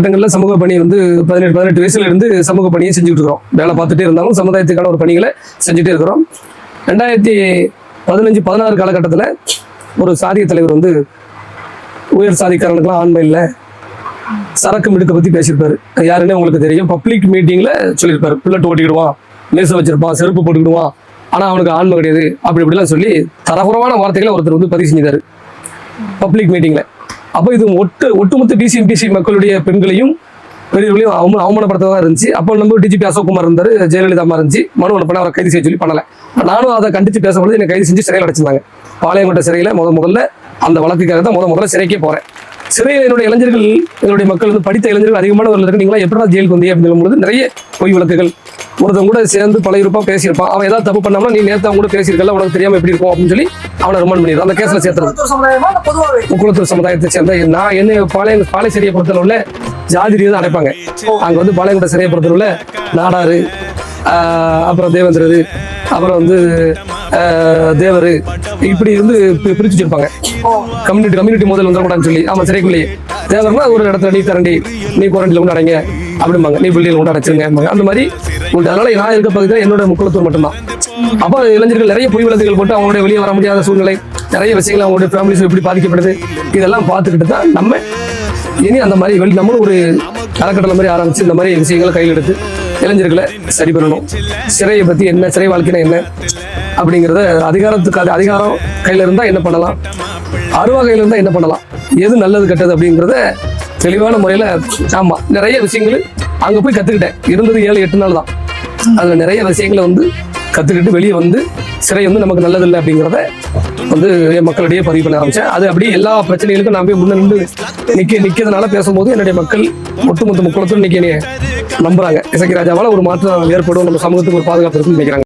கட்டங்களில் சமூக பணி வந்து பதினெட்டு பதினெட்டு வயசுல இருந்து சமூக பணியை செஞ்சுட்டு இருக்கிறோம் வேலை பார்த்துட்டே இருந்தாலும் சமுதாயத்துக்கான ஒரு பணிகளை செஞ்சுட்டே இருக்கிறோம். ரெண்டாயிரத்தி பதினஞ்சு பதினாறு காலகட்டத்தில் ஒரு சாதிய தலைவர் வந்து உயர் சாதிக்காரனுக்குலாம் ஆண்மை இல்லை. சரக்கு மிடுக்க பற்றி பேசியிருப்பாரு. யாருன்னு உங்களுக்கு தெரியும். பப்ளிக் மீட்டிங்கில் சொல்லியிருப்பாரு. புல்லட் ஓட்டிக்கிடுவான் மேச வச்சிருப்பான் செருப்பு போட்டுக்கிடுவான் ஆனால் அவனுக்கு ஆண்மை கிடையாது. அப்படி இப்படிலாம் சொல்லி தரகுறவான வார்த்தைகளை ஒருத்தர் வந்து பதிவு செஞ்சிருந்தாரு பப்ளிக் மீட்டிங்கில் அப்போ இது ஒட்டு ஒட்டுமொத்த பிசிஎம்பிசி மக்களுடைய பெண்களையும் பெரியவர்களையும் அவம அவமானப்படுத்ததாக இருந்துச்சு. அப்போ நம்ம டிஜிபி அசோக்குமார் இருந்தார் ஜெயலலிதா அம்மா இருந்துச்சு. மனு பண்ண அவரை கைது செய்ய சொல்லி பண்ணல. நானும் அதை கண்டித்து பேசும்போது என்னை கைது செஞ்சு சிறையில் அடைச்சிருந்தாங்க. பாளையங்கோட்டை சிறையில் முத முதல்ல அந்த வழக்குக்காக தான் முத முதல்ல சிறைக்கே போகிறேன் சிறையில் என்னுடைய இளைஞர்கள் என்னுடைய மக்கள் வந்து படித்த இளைஞர்கள் அதிகமானவர்கள் இருக்கு நீங்களா எப்படா ஜெயிலுக்கு வந்தீங்க அப்படின்னு சொல்லும்போது நிறைய பொய் வழக்குகள். ஒருத்தன் கூட சேர்ந்து பழகிருப்பான் பேசியிருப்பான். அவன் ஏதாவது தப்பு பண்ணாமனா நீ நேற்று அவங்க கூட பேசியிருக்கல உனக்கு தெரியாம எப்படி இருக்கும் அப்படின்னு சொல்லி அவனை ரிமாண்ட் பண்ணிடுறான் அந்த கேஸ்ல சேர்த்துறது குளத்தூர் சமுதாயத்தை சேர்ந்த நான் என்ன பாளைய பாளை சிறையை பொறுத்தளவுல ஜாதி தான் அடைப்பாங்க. அங்க வந்து பாளையங்கோட்டை சிறையை பொறுத்தளவுல நாடாரு ஆஹ் அப்புறம் தேவேந்திரரு அப்புறம் வந்து தேவர் இப்படி வந்து பிரிச்சு வச்சிருப்பாங்க. கம்யூனிட்டி கம்யூனிட்டி முதல் வந்துடக்கூடாதுன்னு சொல்லி. ஆமா சிறைக்குள்ளேயே. தேவர்னா ஒரு இடத்துல நீ தரண்டி. நீ குவாரண்டில் கொண்டு அடைங்க அப்படிம்பாங்க. நீ பில்டியில் கொண்டு அடைச்சிருங்க அந்த மாதிரி உண்டு. அதனால நான் இருக்க பகுதியில் என்னோட முக்கியத்துவம் மட்டும்தான். அப்போ இளைஞர்கள் நிறைய பொய் விளக்குகள் போட்டு அவங்களுடைய வெளியே வர முடியாத சூழ்நிலை நிறைய விஷயங்கள் அவங்களுடைய ஃபேமிலிஸ் எப்படி பாதிக்கப்படுது இதெல்லாம் பார்த்துக்கிட்டு தான் நம்ம இனி அந்த மாதிரி வெளி நம்மளும் ஒரு அறக்கட்டளை மாதிரி ஆரம்பிச்சு இந்த மாதிரி விஷயங்களை கையில் எடுத்து இளைஞர்களை சரி பண்ணணும். சிறையை பற்றி என்ன சிறை வாழ்க்கைனா என்ன அப்படிங்கிறத அதிகாரத்துக்கு அதிகாரம் கையில் இருந்தால் என்ன பண்ணலாம்? அருவா கையில் இருந்தால் என்ன பண்ணலாம்? எது நல்லது கெட்டது அப்படிங்கிறத தெளிவான முறையில் ஆமாம் நிறைய விஷயங்கள் அங்கே போய் கற்றுக்கிட்டேன் இருந்தது ஏழு எட்டு நாள் தான். அதில் நிறைய விஷயங்களை வந்து கற்றுக்கிட்டு வெளியே வந்து சிறை வந்து நமக்கு நல்லதில்லை அப்படிங்கிறத வந்து என் மக்களிடையே பதிவு பண்ண ஆரம்பித்தேன் அது அப்படியே எல்லா பிரச்சனைகளுக்கும் நான் போய் முன்ன நின்று நிற்க நிற்கிறதுனால பேசும்போது என்னுடைய மக்கள் ஒட்டுமொத்த முக்குளத்தும் இன்னைக்கு நம்புறாங்க. இசைக்கு ராஜாவால் ஒரு மாற்றம் ஏற்படும். நம்ம சமூகத்துக்கு ஒரு பாதுகாப்பு இருக்குன்னு நினைக்கிறாங்க.